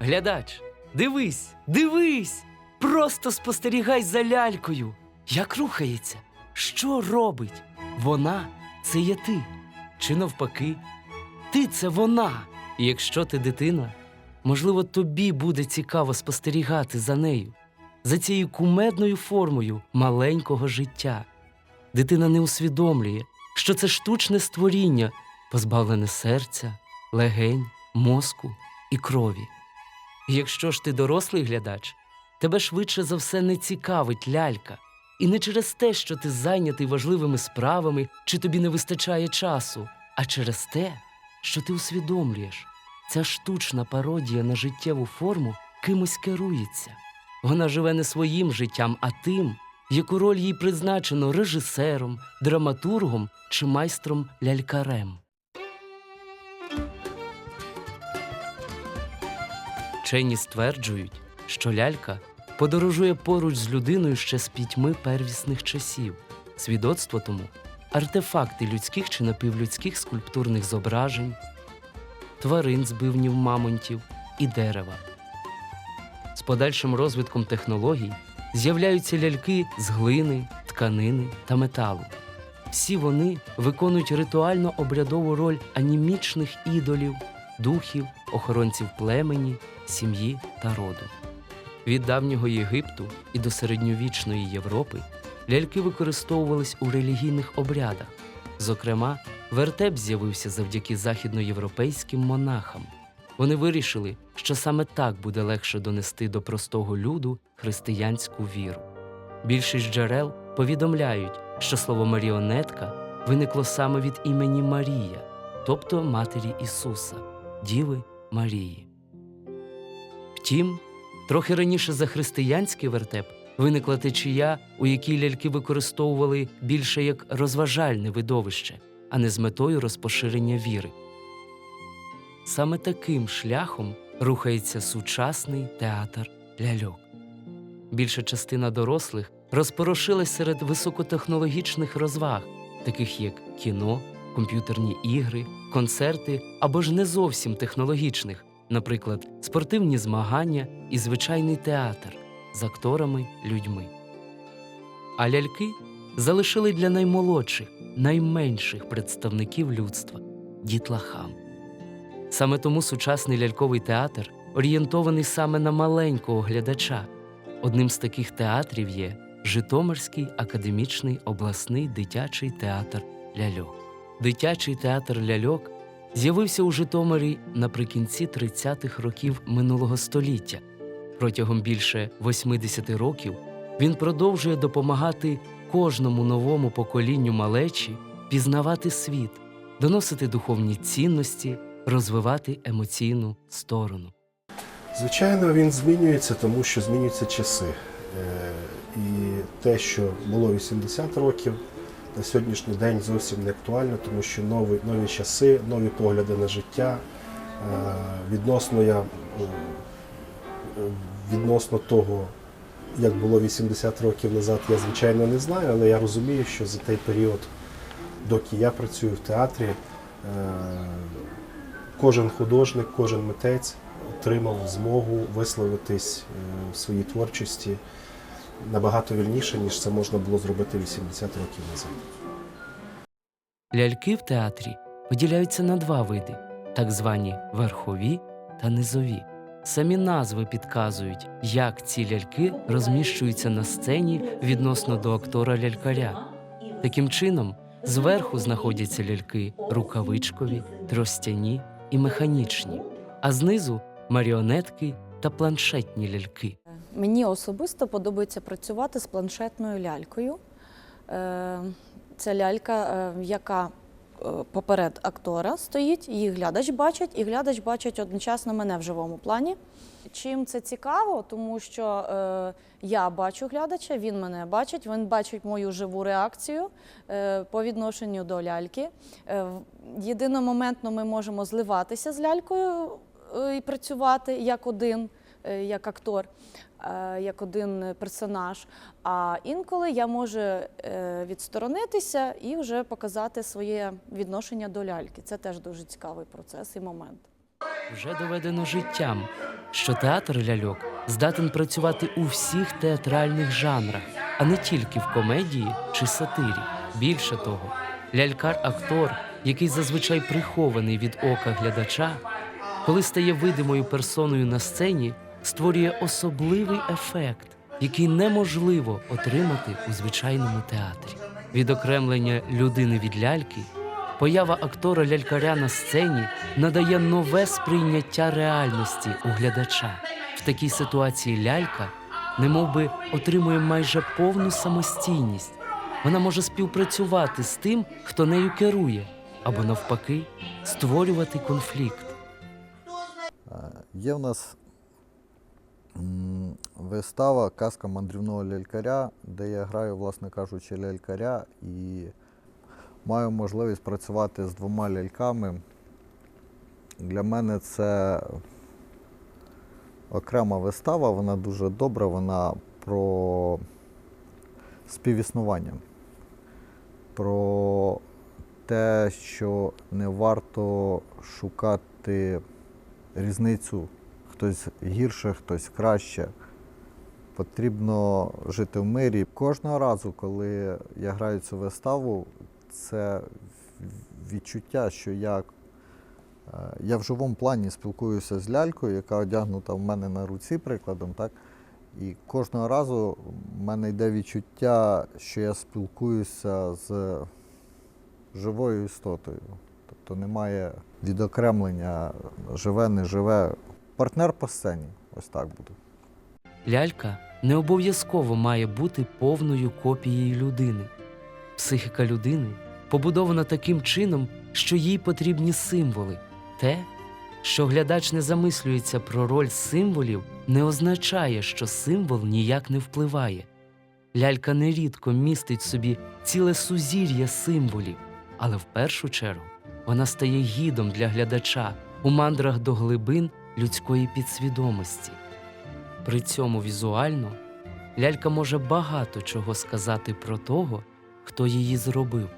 Глядач, дивись, дивись! Просто спостерігай за лялькою. Як рухається, що робить? Вона це є ти. Чи навпаки, ти це вона. І якщо ти дитина, можливо, тобі буде цікаво спостерігати за нею, за цією кумедною формою маленького життя. Дитина не усвідомлює, що це штучне створіння, позбавлене серця, легень, мозку і крові. Якщо ж ти дорослий глядач, тебе швидше за все не цікавить лялька. І не через те, що ти зайнятий важливими справами чи тобі не вистачає часу, а через те, що ти усвідомлюєш, ця штучна пародія на життєву форму кимось керується. Вона живе не своїм життям, а тим, яку роль їй призначено режисером, драматургом чи майстром лялькарем. Вчені стверджують, що лялька подорожує поруч з людиною ще з пітьми первісних часів. Свідоцтво тому артефакти людських чи напівлюдських скульптурних зображень, тварин з бивнів мамонтів і дерева. З подальшим розвитком технологій з'являються ляльки з глини, тканини та металу. Всі вони виконують ритуально обрядову роль анімічних ідолів, духів, охоронців племені, сім'ї та роду. Від давнього Єгипту і до середньовічної Європи ляльки використовувались у релігійних обрядах. Зокрема, вертеп з'явився завдяки західноєвропейським монахам. Вони вирішили, що саме так буде легше донести до простого люду християнську віру. Більшість джерел повідомляють, що слово маріонетка виникло саме від імені Марія, тобто Матері Ісуса, Діви Марії. Втім, трохи раніше за християнський вертеп виникла течія, у якій ляльки використовували більше як розважальне видовище, а не з метою розпоширення віри. Саме таким шляхом рухається сучасний театр ляльок. Більша частина дорослих розпорошилась серед високотехнологічних розваг, таких як кіно, комп'ютерні ігри, концерти або ж не зовсім технологічних, наприклад, спортивні змагання і звичайний театр з акторами людьми. А ляльки залишили для наймолодших, найменших представників людства дітлахам. Саме тому сучасний ляльковий театр орієнтований саме на маленького глядача. Одним з таких театрів є Житомирський академічний обласний дитячий театр ляльок. Дитячий театр ляльок з'явився у Житомирі наприкінці 30-х років минулого століття. Протягом більше 80 років він продовжує допомагати кожному новому поколінню малечі пізнавати світ, доносити духовні цінності, розвивати емоційну сторону. Звичайно, він змінюється, тому що змінюються часи. Е, І те, що було 80 років, на сьогоднішній день зовсім не актуально, тому що нові, нові часи, нові погляди на життя. Е, Відносно я е, відносно того, як було 80 років назад, я звичайно не знаю, але я розумію, що за той період, доки я працюю в театрі, е, кожен художник, кожен митець отримав змогу висловитись в своїй творчості набагато вільніше, ніж це можна було зробити 80 років назад. Ляльки в театрі поділяються на два види: так звані верхові та низові. Самі назви підказують, як ці ляльки розміщуються на сцені відносно до актора лялькаря. Таким чином, зверху знаходяться ляльки рукавичкові, тростяні і механічні, а знизу маріонетки та планшетні ляльки. Мені особисто подобається працювати з планшетною лялькою. Е, Це лялька, е, яка е, поперед актора стоїть, її глядач бачить, і глядач бачить одночасно мене в живому плані. Чим це цікаво, тому що е, я бачу глядача, він мене бачить, він бачить мою живу реакцію е, по відношенню до ляльки. Е, єдиномоментно ми можемо зливатися з лялькою і працювати як один, е, як актор, як один персонаж. А інколи я можу е, відсторонитися і вже показати своє відношення до ляльки. Це теж дуже цікавий процес і момент. Вже доведено життям, що театр ляльок здатен працювати у всіх театральних жанрах, а не тільки в комедії чи сатирі. Більше того, лялькар-актор, який зазвичай прихований від ока глядача, коли стає видимою персоною на сцені, створює особливий ефект, який неможливо отримати у звичайному театрі. Відокремлення людини від ляльки, поява актора лялькаря на сцені надає нове сприйняття реальності у глядача. В такій ситуації лялька немовби отримує майже повну самостійність. Вона може співпрацювати з тим, хто нею керує, або навпаки, створювати конфлікт. Є в нас вистава Казка мандрівного лялькаря, де я граю, власне кажучи, лялькаря і маю можливість працювати з двома ляльками. Для мене це окрема вистава, вона дуже добра, вона про співіснування, про те, що не варто шукати різницю. Хтось гірше, хтось краще. Потрібно жити в мирі. Кожного разу, коли я граю цю виставу, це відчуття, що я, е, я в живому плані спілкуюся з лялькою, яка одягнута в мене на руці, прикладом, так? І кожного разу в мене йде відчуття, що я спілкуюся з живою істотою. Тобто немає відокремлення живе, не живе. Партнер по сцені. Ось так буде. Лялька не обов'язково має бути повною копією людини. Психіка людини побудована таким чином, що їй потрібні символи. Те, що глядач не замислюється про роль символів, не означає, що символ ніяк не впливає. Лялька нерідко містить собі ціле сузір'я символів, але в першу чергу вона стає гідом для глядача у мандрах до глибин людської підсвідомості. При цьому візуально лялька може багато чого сказати про того, хто її зробив.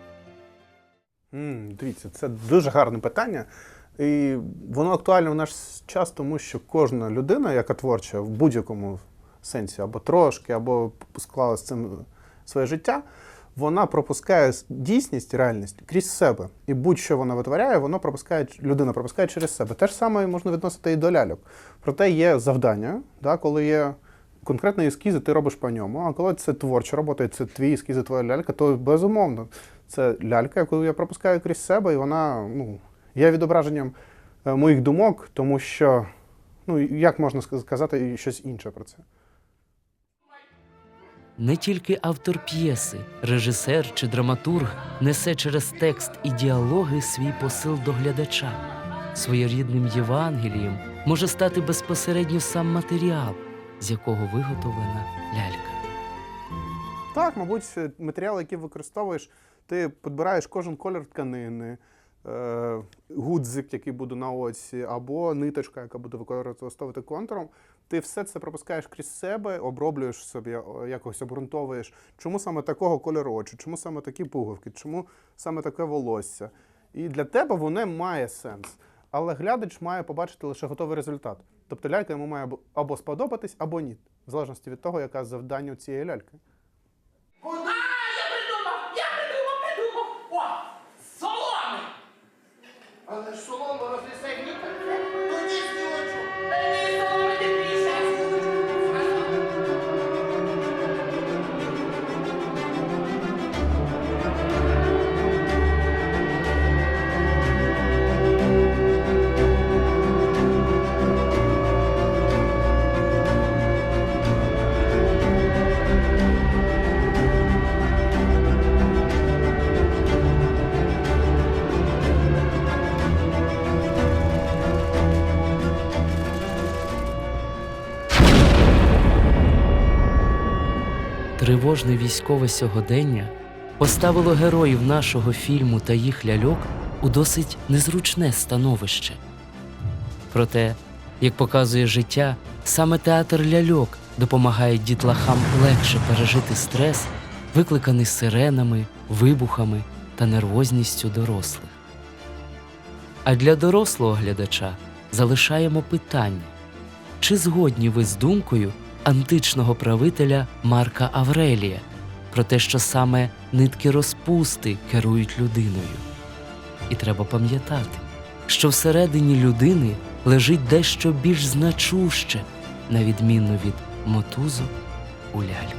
М, Дивіться, це дуже гарне питання. І воно актуальне в наш час, тому що кожна людина, яка творча в будь-якому сенсі, або трошки, або склала з цим своє життя, вона пропускає дійсність, реальність крізь себе. І будь-що вона витворяє, воно пропускає, людина пропускає через себе. Те ж саме можна відносити і до ляльок. Проте є завдання, да, коли є конкретні ескізи, ти робиш по ньому. А коли це творча робота, і це твій ескіз, і твоя лялька, то безумовно це лялька, яку я пропускаю крізь себе, і вона ну, є відображенням е, моїх думок, тому що ну, як можна сказати щось інше про це? Не тільки автор п'єси, режисер чи драматург несе через текст і діалоги свій посил до глядача. Своєрідним Євангелієм може стати безпосередньо сам матеріал, з якого виготовлена лялька. Так, мабуть, матеріал, який використовуєш, ти підбираєш кожен колір тканини, е, гудзик, який буде на оці, або ниточка, яка буде використовувати контуром. Ти все це пропускаєш крізь себе, оброблюєш собі, якось обґрунтовуєш, чому саме такого кольору очі, чому саме такі пуговки, чому саме таке волосся. І для тебе воно має сенс. Але глядач має побачити лише готовий результат. Тобто лялька йому має або- сподобатись, або ні, в залежності від того, яке завдання у цієї ляльки. Тривожне військове сьогодення поставило героїв нашого фільму та їх ляльок у досить незручне становище. Проте, як показує життя, саме театр ляльок допомагає дітлахам легше пережити стрес, викликаний сиренами, вибухами та нервозністю дорослих. А для дорослого глядача залишаємо питання: чи згодні ви з думкою античного правителя Марка Аврелія про те, що саме нитки розпусти керують людиною? І треба пам'ятати, що всередині людини лежить дещо більш значуще, на відміну від мотузу у ляльку.